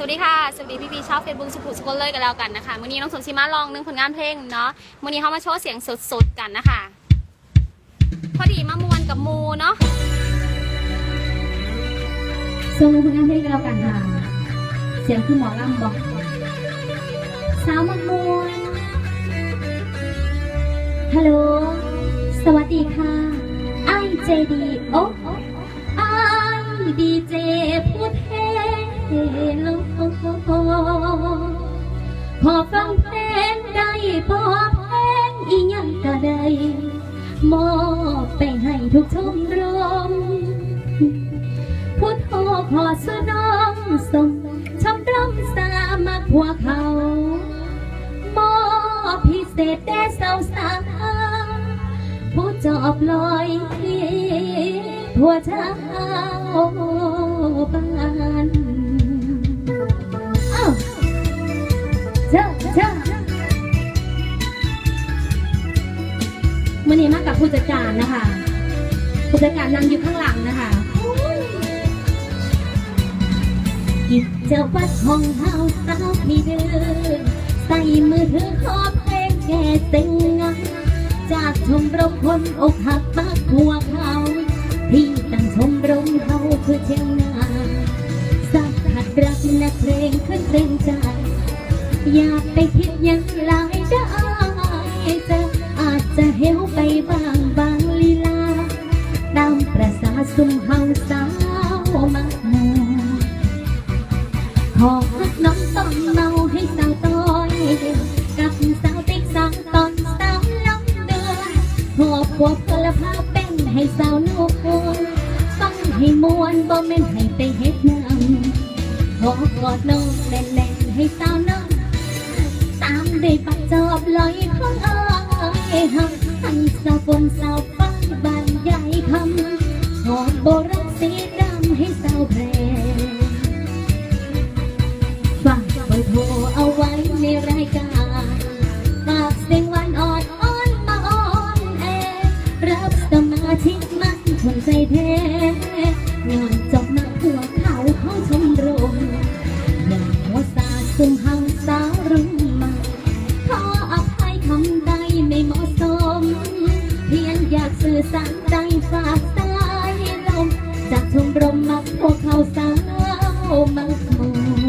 สวัสดีค่ะ สวัสดีพี่พี่ๆชาวเฟซบุ๊กสุขุมสุขเลยกันแล้วกันนะคะวันนี้น้องสนชิมาลองนึงผลงานเพลงเนาะวันนี้เขามาโชว์เสียงสดๆกันนะคะ พอดีมามวนกับมูเนาะส่งผลงานเพลงกันแล้วกันค่ะ เสียงคือหมอลำบอกสาวมามวนฮัลโหล สวัสดีค่ะไอเจดีโอ้ไอดีเจพูดเฮลพอฟังเพลงได้พอเพลงอีหยังก็ได้มอบไปให้ทุกชมรมพุทโธขอสนองส่งชมรมสามัคพวกเขามอบพิเศษแด่สาวสาวผู้จอบลอยที่ทั่วชาวบ้าน เจ้าเจ้ามื่อนี้มากับผู้จัดการนะคะ ผู้จัดการนั่งอยู่ข้างหลังนะคะกิจวัตรของเฮาสาพี่เดินใส่มือถือขอเพลงแก่เต็งงานจากชมรมคนอกหักมากหัวเขาที่ตั้งชมรมเฮาคือเชียงนาสักหัดรักนักเพลงขึ้นเพลงใจ อย่าไปคิดยังหลายได้จะอาจจะเฮวไปบางบางลีลา ตามประสาสุมเฮาสาวมากมาขอฮักน้องต้องเมาให้สาวต้อย กับสาวติ๊กสาวตอนสาวลำเดือนขอพวกพลภาพเป็นให้สาวนุกฟังให้มวนบ่แม่นให้ไปเฮ็ดน้ำขอกอดน้องแน่นๆ สาวฟ้าบานใหญ่คำหอมโบรักสีดำให้สาวแพรฝากไว้โทรเอาไว้ในรายการฝากเสียงหวานอ่อนอ่อนมาอ่อนแอรับสมาชิกมันคนใจแท้งาน รมมักพวกเขาสาวมักมอง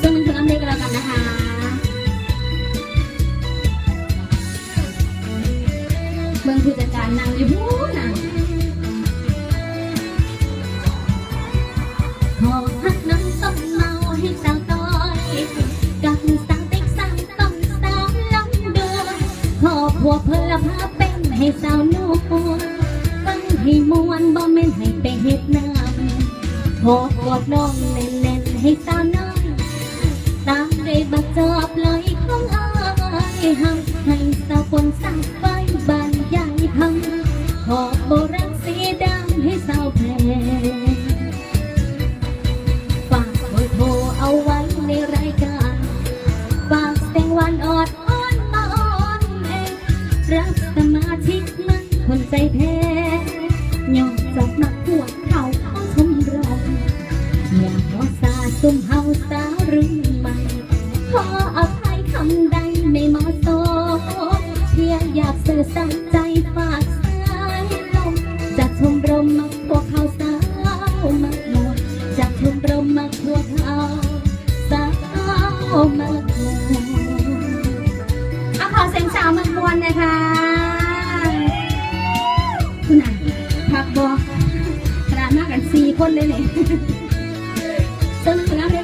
ซึ่งมันคืออันเดียวกันแล้วกันนะคะเมืองผู้จัดการนางอยู่พูน่ะขอพักน้ำต้มเมาให้สาวต้อยกับสาวเต็กสาวต้องสาวลำเดือนขอพวกเพลภาเป็นให้สาวนุ่ม ให้มวนบ่แม่นให้ไปเฮ็ดน้ำขอกอดน้องแน่นๆให้สาน้อยตามได้บักจอบลอยของอายหักให้สาวคนสาวไฟบานใหญ่พังขอโบรักสีดำให้สาวแพรฝากเบอร์โทรเอาไว้ในรายการฝากเสียงวานออดอ้อนมาอ้อนเองรับสมาชิกมันคนใจแท้ ยอมจับนักปวกเขาเขาชมรมอย่าขอสาสมเฮาสาวรุ่น คนเลยนี่สรุปนะเด็